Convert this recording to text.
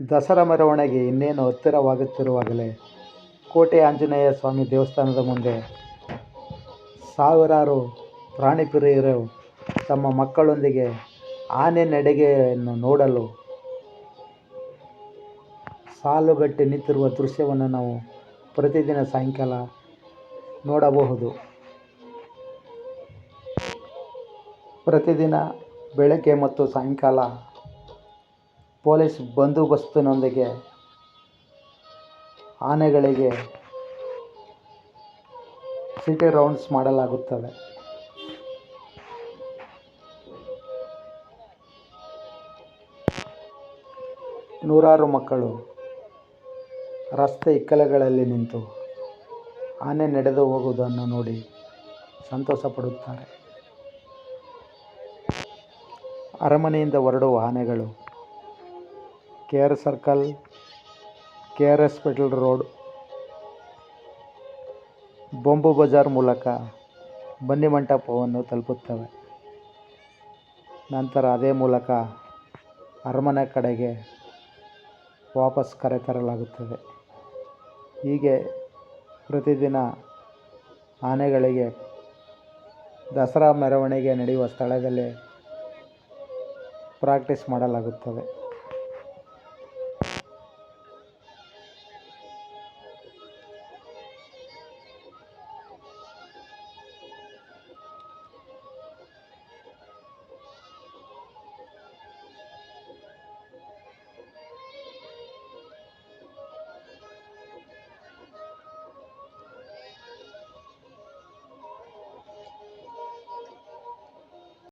ದಸರಾ ಮೆರವಣಿಗೆ ಇನ್ನೇನು ಹತ್ತಿರವಾಗುತ್ತಿರುವಾಗಲೇ ಕೋಟೆ ಆಂಜನೇಯ ಸ್ವಾಮಿ ದೇವಸ್ಥಾನದ ಮುಂದೆ ಸಾವಿರಾರು ಪ್ರಾಣಿ ಪ್ರಿಯರು ತಮ್ಮ ಮಕ್ಕಳೊಂದಿಗೆ ಆನೆ ನಡಿಗೆಯನ್ನು ನೋಡಲು ಸಾಲುಗಟ್ಟಿ ನಿಂತಿರುವ ದೃಶ್ಯವನ್ನು ನಾವು ಪ್ರತಿದಿನ ಸಾಯಂಕಾಲ ನೋಡಬಹುದು. ಪ್ರತಿದಿನ ಬೆಳಗ್ಗೆ ಮತ್ತು ಸಾಯಂಕಾಲ ಪೊಲೀಸ್ ಬಂದೋಬಸ್ತಿನೊಂದಿಗೆ ಆನೆಗಳಿಗೆ ಸಿಟಿ ರೌಂಡ್ಸ್ ಮಾಡಲಾಗುತ್ತದೆ. ನೂರಾರು ಮಕ್ಕಳು ರಸ್ತೆ ಇಕ್ಕಲೆಗಳಲ್ಲಿ ನಿಂತು ಆನೆ ನಡೆದು ಹೋಗುವುದನ್ನು ನೋಡಿ ಸಂತೋಷ ಪಡುತ್ತಾರೆ. ಅರಮನೆಯಿಂದ ಹೊರಡುವ ಆನೆಗಳು K R circle K R hospital road Bombu Bazaar ಮೂಲಕ ಬನ್ನಿಮಂಟಪವನ್ನು ತಲುಪುತ್ತವೆ. ನಂತರ ಅದೇ ಮೂಲಕ ಅರಮನೆ ಕಡೆಗೆ ವಾಪಸ್ ಕರೆತರಲಾಗುತ್ತದೆ ಹೀಗೆ ಪ್ರತಿದಿನ ಆನೆಗಳಿಗೆ ದಸರಾ ಮೆರವಣಿಗೆ ನಡೆಯುವ ಸ್ಥಳದಲ್ಲಿ ಪ್ರಾಕ್ಟೀಸ್ ಮಾಡಲಾಗುತ್ತದೆ.